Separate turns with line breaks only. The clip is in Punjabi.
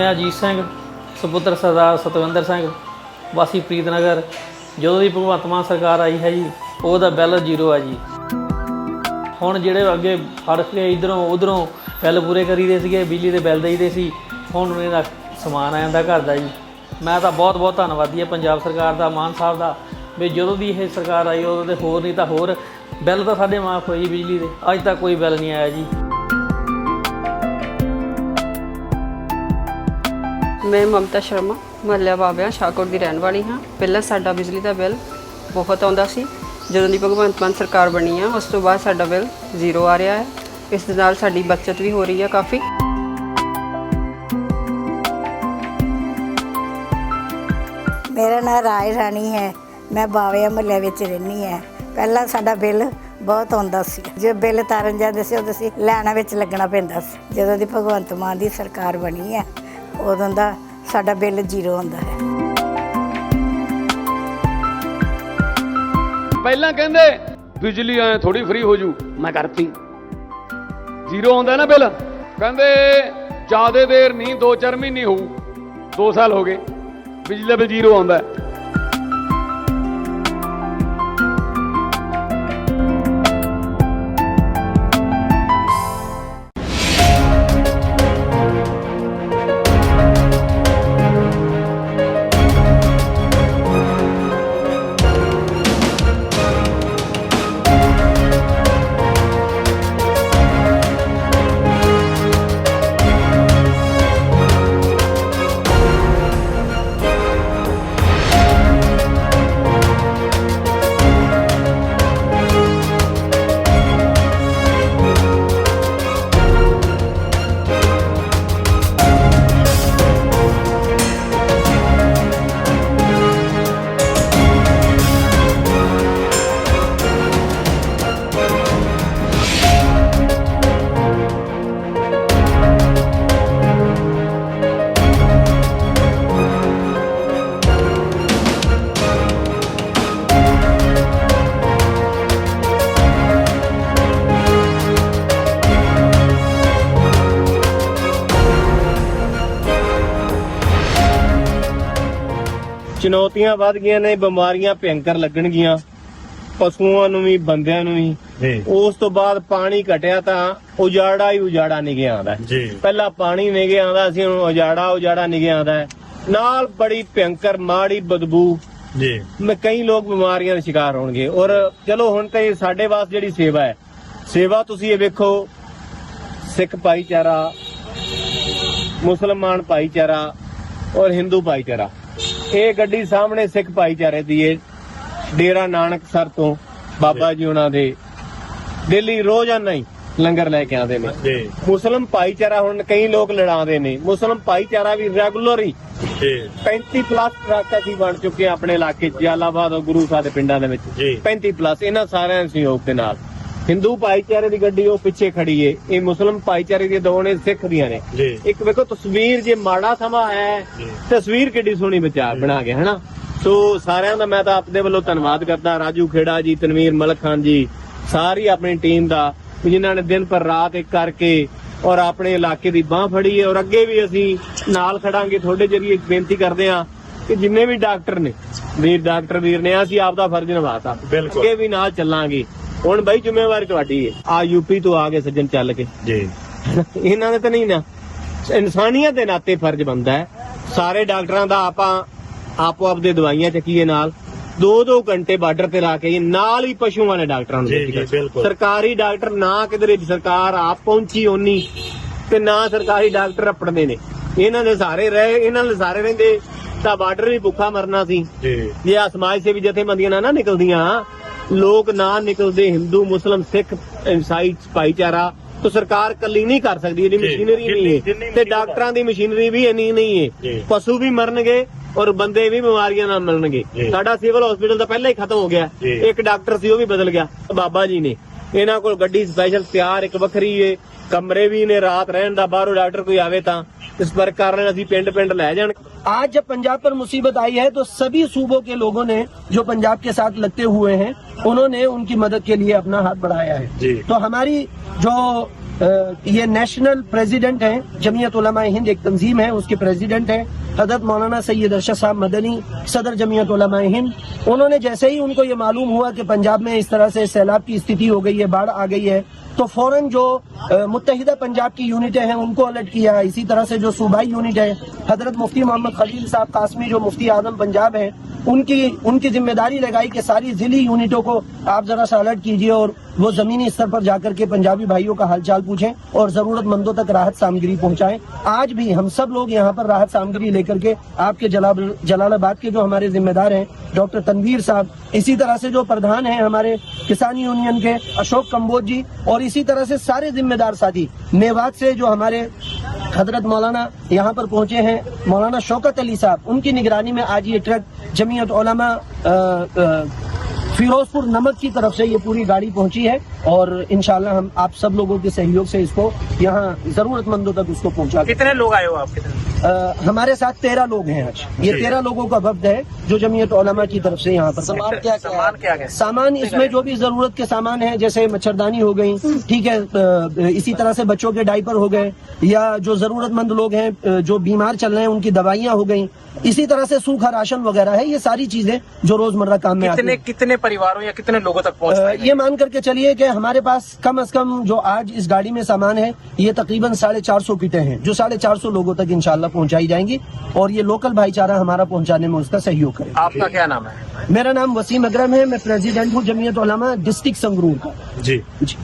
ਮੈਂ ਅਜੀਤ ਸਿੰਘ, ਸੁਪੁੱਤਰ ਸਰਦਾਰ ਸਤਵਿੰਦਰ ਸਿੰਘ, ਵਾਸੀ ਪ੍ਰੀਤਨਗਰ ਜਦੋਂ ਦੀ ਭਗਵੰਤ ਮਾਨ ਸਰਕਾਰ ਆਈ ਹੈ ਜੀ, ਉਹਦਾ ਬਿੱਲ ਜ਼ੀਰੋ ਆ ਜੀ। ਹੁਣ ਜਿਹੜੇ ਅੱਗੇ ਫੜ ਕੇ ਇਧਰੋਂ ਉਧਰੋਂ ਬਿੱਲ ਪੂਰੇ ਕਰੀਦੇ ਸੀਗੇ, ਬਿਜਲੀ ਦੇ ਬਿੱਲ ਦੇਈਦੇ ਸੀ, ਹੁਣ ਇਹਦਾ ਸਮਾਨ ਆ ਜਾਂਦਾ ਘਰ ਦਾ ਜੀ। ਮੈਂ ਤਾਂ ਬਹੁਤ ਬਹੁਤ ਧੰਨਵਾਦੀ ਹਾਂ ਪੰਜਾਬ ਸਰਕਾਰ ਦਾ, ਮਾਨ ਸਾਹਿਬ ਦਾ, ਵੀ ਜਦੋਂ ਦੀ ਇਹ ਸਰਕਾਰ ਆਈ, ਉਦੋਂ ਤੇ ਹੋਰ ਨਹੀਂ ਤਾਂ ਹੋਰ। ਬਿੱਲ ਤਾਂ ਸਾਡੇ ਮਾਫ ਹੋਈ ਬਿਜਲੀ ਦੇ, ਅੱਜ ਤੱਕ ਕੋਈ ਬਿੱਲ ਨਹੀਂ ਆਇਆ ਜੀ।
ਮੈਂ ਮਮਤਾ ਸ਼ਰਮਾ, ਮਹੱਲਾ ਬਾਬਿਆਂ, ਸ਼ਾਹਕੋਟ ਦੀ ਰਹਿਣ ਵਾਲੀ ਹਾਂ। ਪਹਿਲਾਂ ਸਾਡਾ ਬਿਜਲੀ ਦਾ ਬਿੱਲ ਬਹੁਤ ਆਉਂਦਾ ਸੀ। ਜਦੋਂ ਦੀ ਭਗਵੰਤ ਮਾਨ ਸਰਕਾਰ ਬਣੀ ਆ, ਉਸ ਤੋਂ ਬਾਅਦ ਸਾਡਾ ਬਿੱਲ ਜ਼ੀਰੋ ਆ ਰਿਹਾ ਹੈ। ਇਸ ਦੇ ਨਾਲ ਸਾਡੀ ਬਚਤ ਵੀ ਹੋ ਰਹੀ ਹੈ ਕਾਫੀ।
ਮੇਰਾ ਨਾਮ ਰਾਏ ਰਾਣੀ ਹੈ। ਮੈਂ ਬਾਵੇ ਮਹੱਲੇ ਵਿੱਚ ਰਹਿੰਦੀ ਹਾਂ। ਪਹਿਲਾਂ ਸਾਡਾ ਬਿੱਲ ਬਹੁਤ ਆਉਂਦਾ ਸੀ। ਜੇ ਬਿੱਲ ਤਾਰਨ ਜਾਂਦੇ ਸੀ, ਉਦੋਂ ਅਸੀਂ ਲਾਈਨਾਂ ਵਿੱਚ ਲੱਗਣਾ ਪੈਂਦਾ ਸੀ। ਜਦੋਂ ਦੀ ਭਗਵੰਤ ਮਾਨ ਦੀ ਸਰਕਾਰ ਬਣੀ ਹੈ ਉਦੋਂ ਦਾ ਸਾਡਾ ਬਿੱਲ ਜ਼ੀਰੋ ਹੁੰਦਾ ਹੈ।
ਪਹਿਲਾਂ ਕਹਿੰਦੇ ਬਿਜਲੀ ਐ ਥੋੜੀ ਫ੍ਰੀ ਹੋ ਜੂ। ਮੈਂ ਕਰਤੀ। ਜ਼ੀਰੋ ਆਉਂਦਾ ਨਾ ਬਿੱਲ। ਕਹਿੰਦੇ ਜਿਆਦੇ ਦੇਰ ਨਹੀਂ 2-4 ਮਹੀਨੇ ਹੋਊ। 2 ਸਾਲ ਹੋ ਗਏ। ਬਿਜਲੀ ਦਾ ਬਿੱਲ ਜ਼ੀਰੋ ਆਉਂਦਾ
ਚੁਣੌਤੀਆਂ ਵੱਧ ਗਈਆਂ ਨੇ ਬਿਮਾਰੀਆਂ ਭਿਅੰਕਰ ਲੱਗਣਗੀਆਂ ਪਸ਼ੂਆਂ ਨੂੰ ਵੀ ਬੰਦਿਆਂ ਨੂੰ ਵੀ।
ਜੀ।
ਉਸ ਤੋਂ ਬਾਅਦ ਪਾਣੀ ਘਟਿਆ ਤਾਂ ਉਜਾੜਾ ਹੀ ਉਜਾੜਾ ਨਿਗੇ ਆਉਂਦਾ।
ਜੀ।
ਪਹਿਲਾਂ ਪਾਣੀ ਨਿਗੇ ਆਉਂਦਾ ਸੀ ਹੁਣ ਉਜਾੜਾ ਉਜਾੜਾ ਨਿਗੇ ਆਉਂਦਾ। ਨਾਲ ਬੜੀ ਭਿਅੰਕਰ ਮਾੜੀ ਬਦਬੂ।
ਜੀ।
ਮੈਂ ਕਈ ਲੋਕ ਬਿਮਾਰੀਆਂ ਦੇ ਸ਼ਿਕਾਰ ਹੋਣਗੇ। ਔਰ ਚਲੋ ਹੁਣ ਤੇ ਸਾਡੇ ਵਾਸਤੇ ਜਿਹੜੀ ਸੇਵਾ ਹੈ ਸੇਵਾ ਤੁਸੀਂ ਇਹ ਵੇਖੋ ਸਿੱਖ ਭਾਈਚਾਰਾ ਮੁਸਲਮਾਨ ਭਾਈਚਾਰਾ ਔਰ ਹਿੰਦੂ ਭਾਈਚਾਰਾ। ਇਹ ਗੱਡੀ ਸਾਹਮਣੇ ਸਿੱਖ ਭਾਈਚਾਰੇ ਦੀ ਹੈ ਡੇਰਾ ਨਾਨਕ ਸਰ ਤੋਂ ਬਾਬਾ ਜੀ ਉਹਨਾਂ ਦੇ। ਦਿੱਲੀ ਰੋਜ਼ਾਨਾ ਹੀ ਲੰਗਰ ਲੈ ਕੇ ਆਉਂਦੇ ਨੇ।
ਜੀ।
ਮੁਸਲਮ ਭਾਈਚਾਰਾ ਹੁਣ ਕਈ ਲੋਕ ਲੜਾਉਂਦੇ ਨੇ। ਮੁਸਲਮ ਭਾਈਚਾਰਾ ਵੀ ਰੈਗੂਲਰ ਹੀ।
ਜੀ।
35 ਪਲੱਸ ਟਰੱਕ ਅਸੀਂ ਬਣ ਚੁੱਕੇ ਆਪਣੇ ਇਲਾਕੇ ਜਲਾਲਾਬਾਦ ਔਰ ਗੁਰੂ ਸਾਹਿਬ ਦੇ ਪਿੰਡਾਂ ਦੇ ਵਿੱਚ।
ਜੀ।
35 ਪਲੱਸ ਇਹਨਾਂ ਸਾਰਿਆਂ ਦੇ ਸਹਿਯੋਗ ਦੇ ਨਾਲ। ਹਿੰਦੂ ਭਾਈਚਾਰੇ ਦੀ ਗੱਡੀ ਉਹ ਪਿੱਛੇ ਖੜੀ ਏ। ਇਹ ਮੁਸਲਮ ਭਾਈਚਾਰੇ ਦੀਆਂ ਦੋ ਨੇ ਸਿੱਖ ਦੀਆਂ ਨੇ।
ਜੀ।
ਇੱਕ ਵੇਖੋ ਤਸਵੀਰ ਜੇ ਮਾੜਾ ਸਮਾਂ ਹੈ। ਤਸਵੀਰ ਕਿੱਡੀ ਸੋਹਣੀ ਵਿਚਾਰ ਬਣਾ ਕੇ ਹਨਾ? ਸੋ ਸਾਰਿਆਂ ਦਾ ਮੈਂ ਤਾਂ ਆਪਦੇ ਵੱਲੋਂ ਧੰਨਵਾਦ ਕਰਦਾ। ਰਾਜੂ ਖੇੜਾ ਜੀ ਤਨਵੀਰ ਮਲਕ ਖਾਨ ਜੀ ਸਾਰੀ ਆਪਣੀ ਟੀਮ ਦਾ ਜਿਨ੍ਹਾਂ ਨੇ ਦਿਨ ਪਰ ਰਾਤ ਇੱਕ ਕਰਕੇ ਔਰ ਆਪਣੇ ਇਲਾਕੇ ਦੀ ਬਾਹ ਫੜੀ ਹੈ ਔਰ ਅੱਗੇ ਵੀ ਅਸੀਂ ਨਾਲ ਖੜਾਂਗੇ। ਤੁਹਾਡੇ ਜਰੀਏ ਬੇਨਤੀ ਕਰਦੇ ਹਾਂ ਕਿ ਜਿੰਨੇ ਵੀ ਡਾਕਟਰ ਨੇ ਵੀਰ ਡਾਕਟਰ ਵੀਰ ਨੇ ਅਸੀਂ ਆਪਦਾ ਫਰਜ਼ ਨਿਭਾਤਾ। ਅੱਗੇ ਵੀ ਨਾਲ ਚੱਲਾਂਗੇ। ਹੁਣ ਬਈ ਜ਼ਿੰਮੇਵਾਰੀ ਤੁਹਾਡੀ ਹੈ ਆ ਯੂਪੀ ਤੋਂ ਆ ਕੇ ਸੱਜਣ ਚੱਲ ਕੇ।
ਜੀ।
ਇਹਨਾਂ ਨੇ ਤਾਂ ਨਹੀਂ ਨਾ। ਇਨਸਾਨੀਅਤ ਦੇ ਨਾਤੇ ਫਰਜ਼ ਬੰਦਾ ਹੈ। ਸਾਰੇ ਡਾਕਟਰਾਂ ਦਾ ਆਪਾਂ ਆਪੋ ਆਪ ਦੇ ਦਵਾਈਆਂ ਚੱਕੀਏ ਨਾਲ। ਦੋ ਦੋ ਘੰਟੇ ਬਾਰਡਰ ਤੇ ਲਾ ਕੇ ਨਾਲ ਹੀ ਪਸ਼ੂਆਂ ਵਾਲੇ ਡਾਕਟਰਾਂ ਨੂੰ
ਬਿਲਕੁਲ।
ਸਰਕਾਰੀ ਡਾਕਟਰ ਨਾ ਕਿਧਰੇ ਸਰਕਾਰ ਆਪ ਪਹੁੰਚੀ ਓਨੀ ਤੇ ਨਾ ਸਰਕਾਰੀ ਡਾਕਟਰ ਆਪਣਦੇ ਨੇ। ਇਹਨਾਂ ਦੇ ਸਾਰੇ ਰਹੇ ਇਹਨਾਂ ਦੇ ਸਾਰੇ ਰਹਿੰਦੇ ਤਾਂ ਬਾਰਡਰ ਵੀ ਭੁੱਖਾ ਮਰਨਾ ਸੀ।
ਜੀ।
ਜੇ ਆ ਸਮਾਜ ਸੇਵੀ ਜਥੇਬੰਦੀਆਂ ਨਾ ਨਿਕਲਦੀਆਂ ਲੋਕ ਨਾ ਨਿਕਲਦੇ ਹਿੰਦੂ ਮੁਸਲਮ ਸਿੱਖ ਇਸਾਈ ਭਾਈਚਾਰਾ ਤਾਂ ਸਰਕਾਰ ਕੱਲੀ ਨਹੀਂ ਕਰ ਸਕਦੀ ਇਹਦੀ ਮਸ਼ੀਨਰੀ ਨਹੀਂ ਹੈ। ਤੇ ਡਾਕਟਰਾਂ ਦੀ ਮਸ਼ੀਨਰੀ ਵੀ ਇੰਨੀ ਨਹੀਂ ਹੈ। ਪਸ਼ੂ ਵੀ ਮਰਨਗੇ ਔਰ ਬੰਦੇ ਵੀ ਬਿਮਾਰੀਆਂ ਨਾਲ ਮਰਨਗੇ। ਸਾਡਾ ਸਿਵਲ ਹਸਪੀਟਲ ਤਾਂ ਪਹਿਲਾਂ ਹੀ ਖਤਮ ਹੋ ਗਿਆ। ਇੱਕ ਡਾਕਟਰ ਸੀ ਉਹ ਵੀ ਬਦਲ ਗਿਆ। ਬਾਬਾ ਜੀ ਨੇ। ਇਹਨਾਂ ਕੋਲ ਗੱਡੀ ਸਪੈਸ਼ਲ ਤਿਆਰ ਇੱਕ ਵੱਖਰੀ ਏ کمرے بھی نے رات رہن دا ਬਾਹਰੋਂ ڈاکٹر کوئی آوے تھا اس پر کارن ابھی پنڈ پنڈ لے جان
آج جب پنجاب پر مصیبت آئی ہے تو سبھی صوبوں کے لوگوں نے جو پنجاب کے ساتھ لگتے ہوئے ہیں انہوں نے ان کی مدد کے لیے اپنا ہاتھ
بڑھایا
ہے جی تو ہماری جو یہ نیشنل پریزیڈنٹ ہیں جمعیت علماء ہند ایک تنظیم ہے اس کے پریزیڈنٹ ہیں حضرت مولانا سید ارشد صاحب مدنی صدر جمعیت علماء ہند انہوں نے جیسے ہی ان کو یہ معلوم ہوا کہ پنجاب میں اس طرح سے سیلاب کی استھی ہو گئی ہے باڑھ آ گئی ہے تو فوراً جو متحدہ پنجاب کی یونٹیں ہیں، ان کو الٹ کیا ہے۔ اسی طرح سے جو صوبائی یونٹ ہے حضرت مفتی محمد خلیل صاحب قاسمی، جو مفتی آدم پنجاب ہیں، ان کی ان کی ذمہ داری لگائی کہ ساری ضلعی یونٹوں کو آپ ذرا سا الرٹ کیجیے اور وہ زمینی استر پر جا کر کے پنجابی بھائیوں کا حال چال پوچھیں اور ضرورت مندوں تک راحت سامگری پہنچائیں۔ آج بھی ہم سب لوگ یہاں پر راحت سامگری لے کر کے آپ کے جلال آباد کے جو ہمارے ذمہ دار ہیں، ڈاکٹر تنویر صاحب، اسی طرح سے جو پردھان ہیں ہمارے کسان یونین کے، اشوک کمبوج جی اور اسی طرح سے سارے ذمہ ذمہ دار ساتھی۔ میوات سے جو ہمارے حضرت مولانا یہاں پر پہنچے ہیں، مولانا شوکت علی صاحب، ان کی نگرانی میں آج یہ ٹرک جمعیت علماء فیروز پور نمک کی طرف سے یہ پوری گاڑی پہنچی
ہے۔ اور انشاءاللہ ہم آپ سب
لوگوں کے سہیوگ سے اس کو یہاں ضرورت مندوں تک اس کو پہنچا کتنے لوگ آئے ہو آپ ہمارے ساتھ تیرہ
لوگ ہیں آج۔ یہ جی۔
تیرہ لوگوں کا وفد ہے جو جمعیت علماء کی طرف سے یہاں پر سامان کیا کیا سامان اس میں جو بھی ضرورت کے سامان ہیں جیسے مچھردانی ہو گئی ٹھیک ہے اسی طرح سے بچوں کے ڈائپر ہو گئے یا جو ضرورت مند لوگ ہیں جو بیمار چل رہے ہیں ان کی دوائیاں
ہو
گئیں۔
اسی طرح سے سوکھا راشن وغیرہ ہے
یہ
ساری
چیزیں جو روز مرہ کام میں کتنے کتنے پریواروں یا کتنے لوگوں تک پہنچ یہ مان کر کے چلیے کہ ہمارے پاس کم از کم جو آج اس گاڑی میں سامان ہے یہ تقریباً ساڑھے چار سو کٹیں ہیں جو ساڑھے چار سو
لوگوں تک انشاءاللہ پہنچائی
جائیں گی اور یہ لوکل بھائی چارہ ہمارا پہنچانے میں اس کا سہیوگ
کرے
آپ
کا کیا نام ہے؟
میرا نام وسیم اگرم ہے میں پریزیڈنٹ ہوں جمعیت علماء ڈسٹرکٹ سنگرور کا۔
جی۔,
جی۔